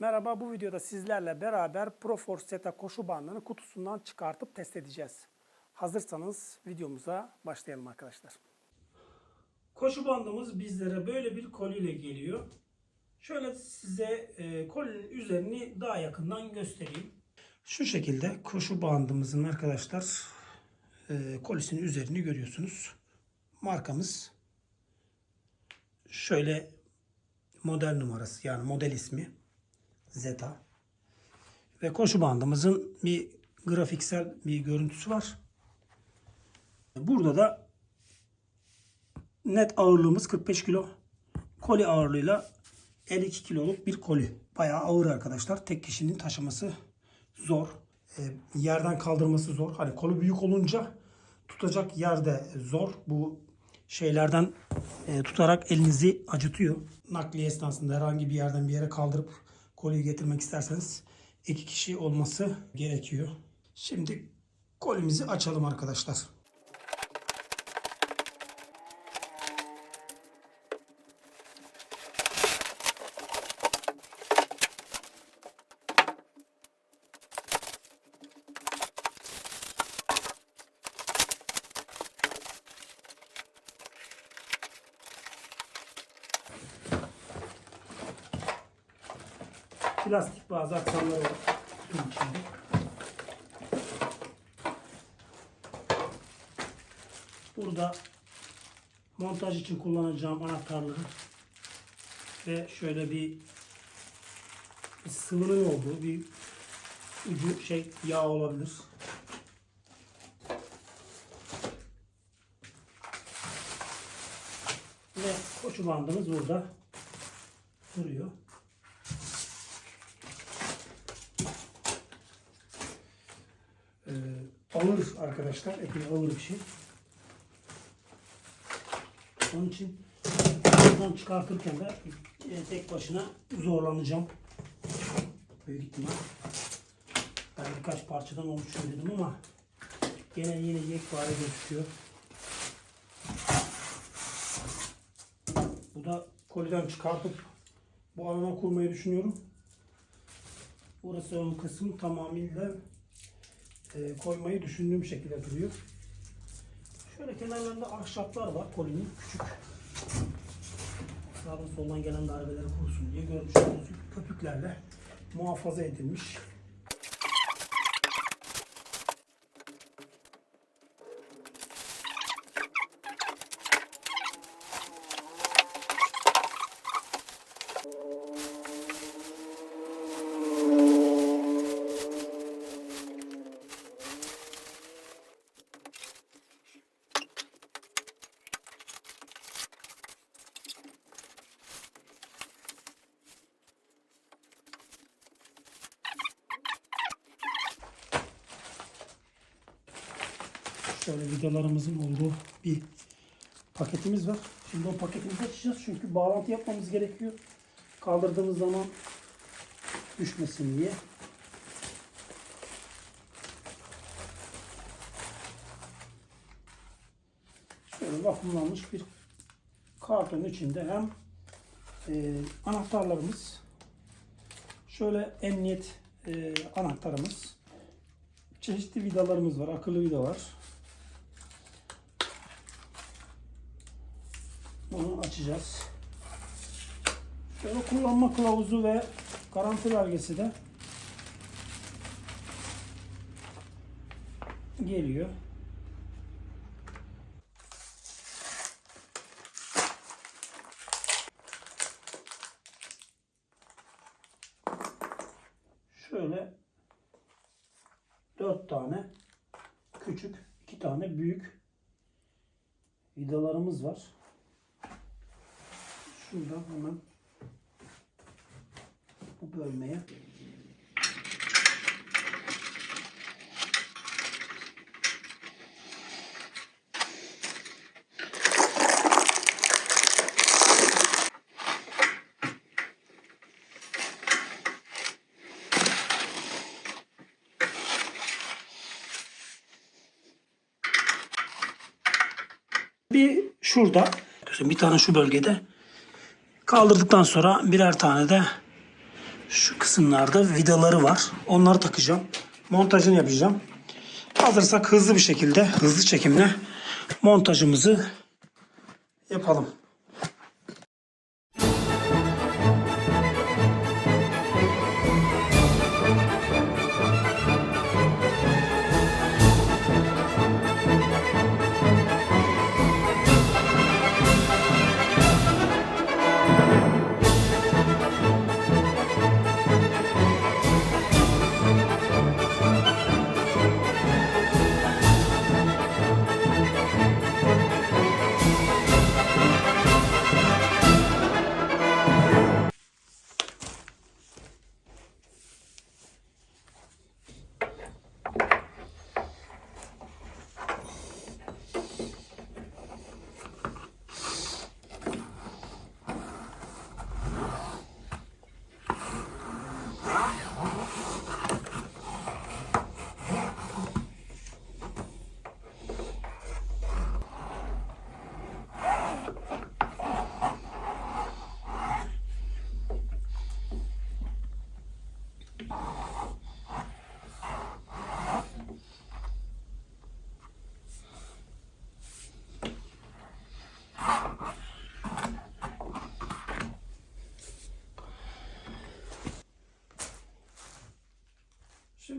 Merhaba bu videoda sizlerle beraber Proforce Zeta koşu bandını kutusundan çıkartıp test edeceğiz. Hazırsanız videomuza başlayalım arkadaşlar. Koşu bandımız bizlere böyle bir koliyle geliyor. Şöyle size e, kolinin üzerini daha yakından göstereyim. Şu şekilde koşu bandımızın arkadaşlar e, kolisinin üzerini görüyorsunuz. Markamız şöyle model numarası yani model ismi Zeta. Ve koşu bandımızın bir grafiksel bir görüntüsü var. Burada da net ağırlığımız 45 kilo. Koli ağırlığıyla 52 kiloluk bir koli. Bayağı ağır arkadaşlar. Tek kişinin taşıması zor. E, yerden kaldırması zor. Hani kolu büyük olunca tutacak yerde zor. Bu şeylerden e, tutarak elinizi acıtıyor. Nakliye esnasında herhangi bir yerden bir yere kaldırıp koliyi getirmek isterseniz iki kişi olması gerekiyor. Şimdi kolimizi açalım arkadaşlar. Plastik bazı aksamları var. Burada montaj için kullanacağım anahtarları ve şöyle bir, bir sıvının olduğu bir ucu şey yağ olabilir. Ve koçu bandımız burada duruyor. Ee, ağır arkadaşlar. Epey ağır bir şey. Onun için buradan çıkartırken de tek başına zorlanacağım. Büyük ihtimal. Ben birkaç parçadan oluşuyor dedim ama gene yine yekpare gözüküyor. Bu da koliden çıkartıp bu alana kurmayı düşünüyorum. Burası ön kısım tamamıyla e, koymayı düşündüğüm şekilde duruyor. Şöyle kenarlarında ahşaplar var kolinin küçük. Sağdan soldan gelen darbeleri korusun diye görmüş olduğunuz köpüklerle muhafaza edilmiş. Şöyle vidalarımızın olduğu bir paketimiz var. Şimdi o paketimizi açacağız çünkü bağlantı yapmamız gerekiyor. Kaldırdığımız zaman düşmesin diye. Şöyle vakumlanmış bir karton içinde hem e, anahtarlarımız şöyle emniyet e, anahtarımız çeşitli vidalarımız var. Akıllı vida var. Bunu açacağız. Şöyle kullanma kılavuzu ve garanti belgesi de geliyor. Şöyle dört tane küçük, iki tane büyük vidalarımız var. Şuradan hemen bu bölmeye. Bir şurada. Bir tane şu bölgede kaldırdıktan sonra birer tane de Şu kısımlarda vidaları var. Onları takacağım. Montajını yapacağım. Hazırsak hızlı bir şekilde, hızlı çekimle montajımızı yapalım.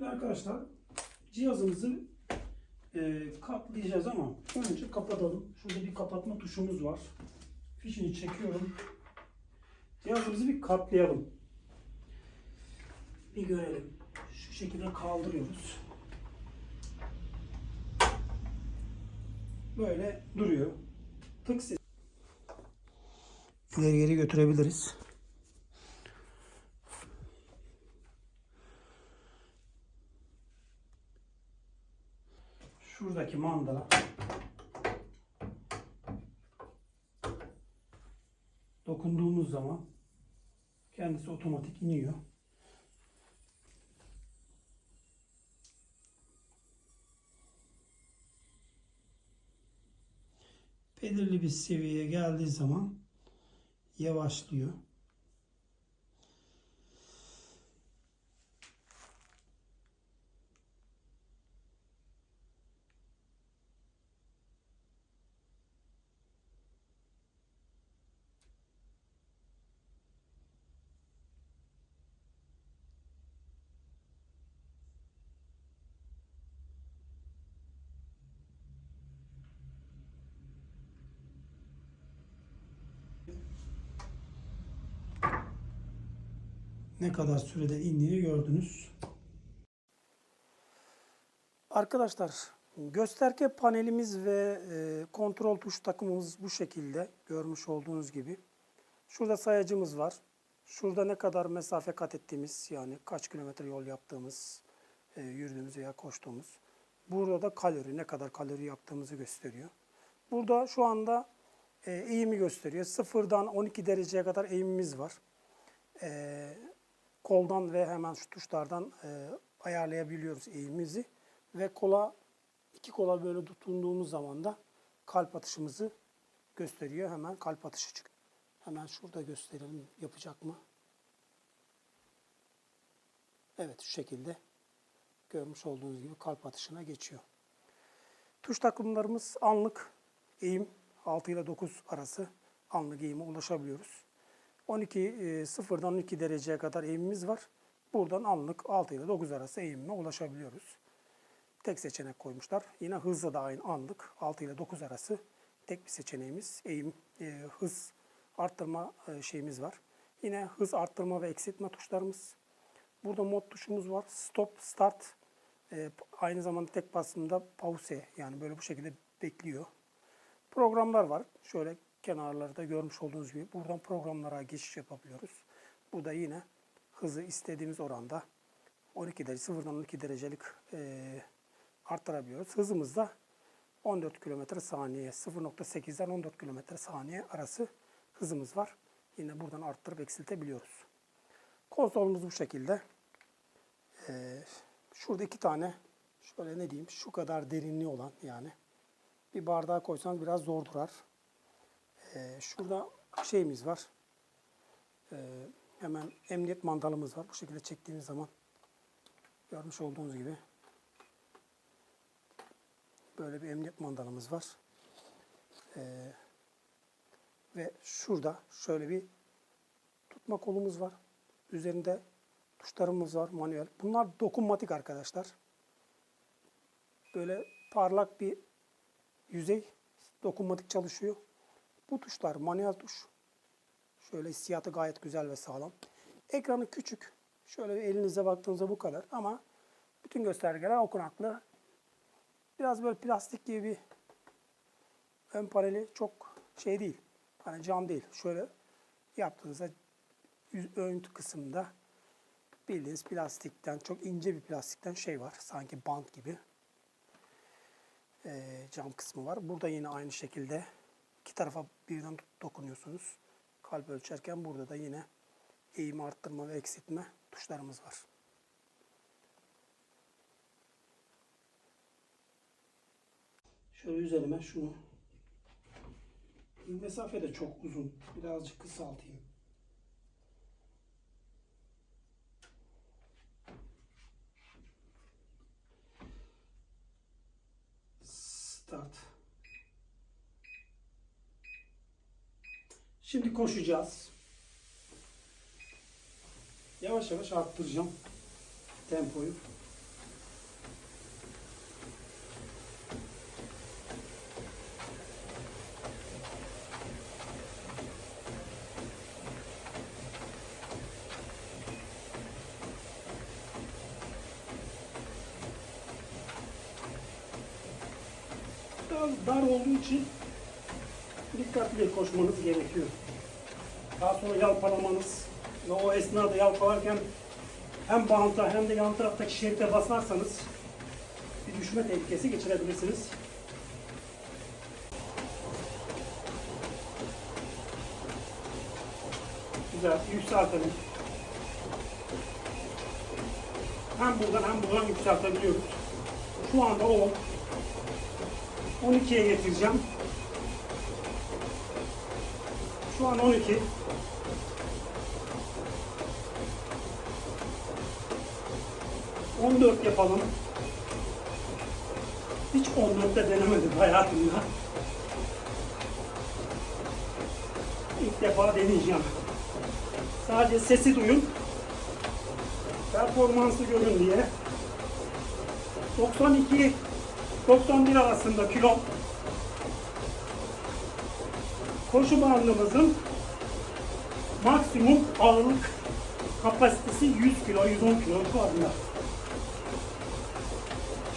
Şimdi arkadaşlar cihazımızı e, katlayacağız ama önce kapatalım. Şurada bir kapatma tuşumuz var. Fişini çekiyorum. Cihazımızı bir katlayalım. Bir görelim. Şu şekilde kaldırıyoruz. Böyle duruyor. Tık ses. İleri geri götürebiliriz. Şuradaki mandala dokunduğumuz zaman kendisi otomatik iniyor. Belirli bir seviyeye geldiği zaman yavaşlıyor. Ne kadar sürede indiğini gördünüz. Arkadaşlar gösterge panelimiz ve e, kontrol tuş takımımız bu şekilde görmüş olduğunuz gibi. Şurada sayacımız var. Şurada ne kadar mesafe kat ettiğimiz yani kaç kilometre yol yaptığımız, e, yürüdüğümüz veya koştuğumuz. Burada da kalori ne kadar kalori yaptığımızı gösteriyor. Burada şu anda e, eğimi gösteriyor. Sıfırdan 12 dereceye kadar eğimimiz var. Koldan ve hemen şu tuşlardan e, ayarlayabiliyoruz eğimimizi. Ve kola iki kola böyle tutunduğumuz zaman da kalp atışımızı gösteriyor. Hemen kalp atışı çıkıyor. Hemen şurada gösterelim yapacak mı? Evet şu şekilde görmüş olduğunuz gibi kalp atışına geçiyor. Tuş takımlarımız anlık eğim 6 ile 9 arası anlık eğime ulaşabiliyoruz. 12 e, sıfırdan 12 dereceye kadar eğimimiz var. Buradan anlık 6 ile 9 arası eğimime ulaşabiliyoruz. Tek seçenek koymuşlar. Yine hızla da aynı anlık 6 ile 9 arası tek bir seçeneğimiz. Eğim, e, hız arttırma e, şeyimiz var. Yine hız arttırma ve eksiltme tuşlarımız. Burada mod tuşumuz var. Stop, start. E, aynı zamanda tek basımda pause yani böyle bu şekilde bekliyor. Programlar var. Şöyle kenarlarda görmüş olduğunuz gibi buradan programlara geçiş yapabiliyoruz. Bu da yine hızı istediğimiz oranda 12 derece, sıfırdan 12 derecelik e, arttırabiliyoruz. Hızımız da 14 km saniye, 0.8'den 14 km saniye arası hızımız var. Yine buradan arttırıp eksiltebiliyoruz. Konsolumuz bu şekilde. Ee, şurada iki tane şöyle ne diyeyim şu kadar derinliği olan yani bir bardağa koysanız biraz zor durar. Ee, şurada şeyimiz var. Ee, Hemen emniyet mandalımız var. Bu şekilde çektiğimiz zaman görmüş olduğunuz gibi böyle bir emniyet mandalımız var. Ee, ve şurada şöyle bir tutma kolumuz var. Üzerinde tuşlarımız var manuel. Bunlar dokunmatik arkadaşlar. Böyle parlak bir yüzey dokunmatik çalışıyor. Bu tuşlar manuel tuş. Şöyle hissiyatı gayet güzel ve sağlam. Ekranı küçük. Şöyle elinize baktığınızda bu kadar ama bütün göstergeler okunaklı. Biraz böyle plastik gibi bir ön paneli çok şey değil. Hani cam değil. Şöyle yaptığınızda ön kısımda bildiğiniz plastikten çok ince bir plastikten şey var. Sanki bant gibi. Ee, cam kısmı var. Burada yine aynı şekilde iki tarafa birden dokunuyorsunuz. Kalp ölçerken burada da yine eğimi arttırma ve eksiltme tuşlarımız var. Şöyle üzerime şunu mesafe de çok uzun. Birazcık kısaltayım. Start. Şimdi koşacağız. Yavaş yavaş arttıracağım tempoyu. Biraz dar olduğu için dikkatli koşmanız gerekiyor. Daha sonra yalpalamanız ve o esnada yalpalarken hem banta hem de yan taraftaki şerite basarsanız bir düşme tehlikesi geçirebilirsiniz. Güzel, yükseltelim. Hem buradan hem buradan yükseltebiliyoruz. Şu anda 10. 12'ye getireceğim. Şu an 12. On dört yapalım. Hiç 14'te denemedim hayatımda. İlk defa deneyeceğim. Sadece sesi duyun. Performansı görün diye. 92 91 arasında kilo koşu bandımızın maksimum ağırlık kapasitesi 100 kilo, 110 kilo civarında.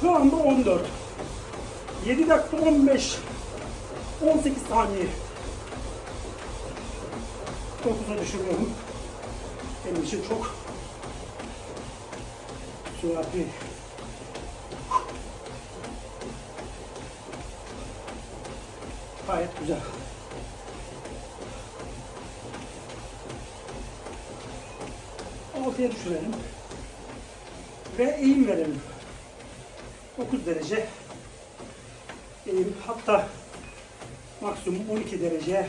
Şu anda 14. 7 dakika 15 18 saniye. 9'a düşürüyorum. Benim için çok süratli. Gayet güzel. Ortaya düşürelim. Ve eğim verelim. 9 derece eğim hatta maksimum 12 derece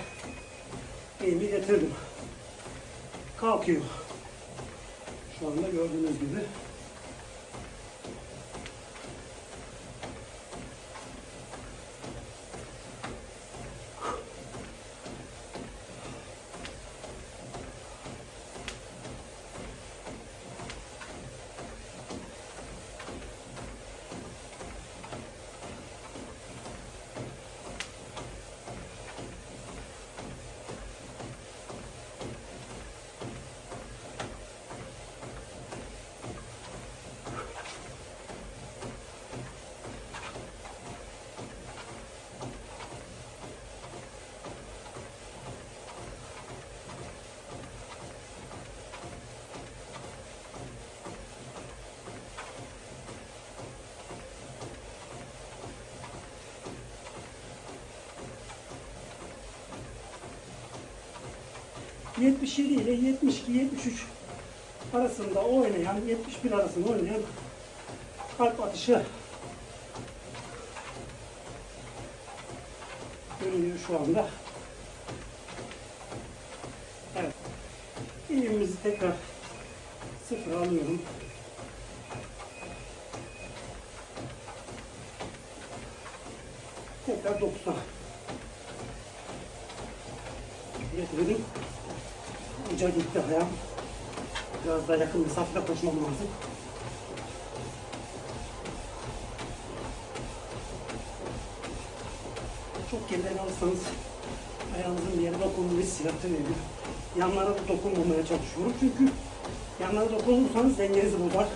eğimi getirdim. Kalkıyor. Şu anda gördüğünüz gibi. ...77 ile 72-73 arasında oynayan, 71 arasında oynayan kalp atışı görünüyor şu anda. Evet. Eğimimizi tekrar sıfır alıyorum. Tekrar 90. Getirdim. Gitti ayağım. Biraz daha yakın mesafede koşmam lazım. Çok geriden alırsanız ayağınızın bir yere hissiyatı veriyor. Yanlara da dokunmamaya çalışıyorum çünkü yanlara dokunursanız dengenizi bozar.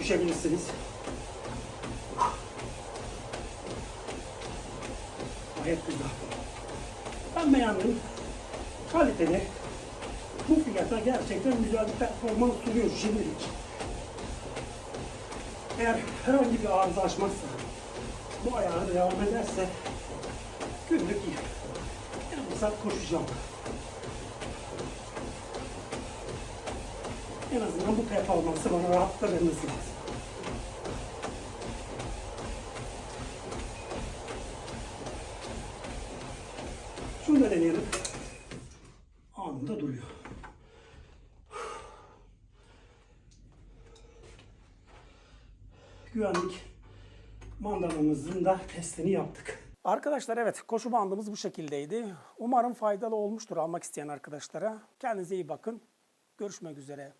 Düşebilirsiniz. Gayet güzel. Ben beğendim. Kaliteli. Bu fiyata gerçekten güzel bir performans sunuyor şimdilik. Eğer herhangi bir arıza açmazsa, bu ayağı devam ederse günlük yarım saat koşacağım. En azından bu performansı bana rahatlıkla vermesi lazım. Şunu da deneyelim. Mandalamızın da testini yaptık. Arkadaşlar evet koşu bandımız bu şekildeydi. Umarım faydalı olmuştur almak isteyen arkadaşlara. Kendinize iyi bakın. Görüşmek üzere.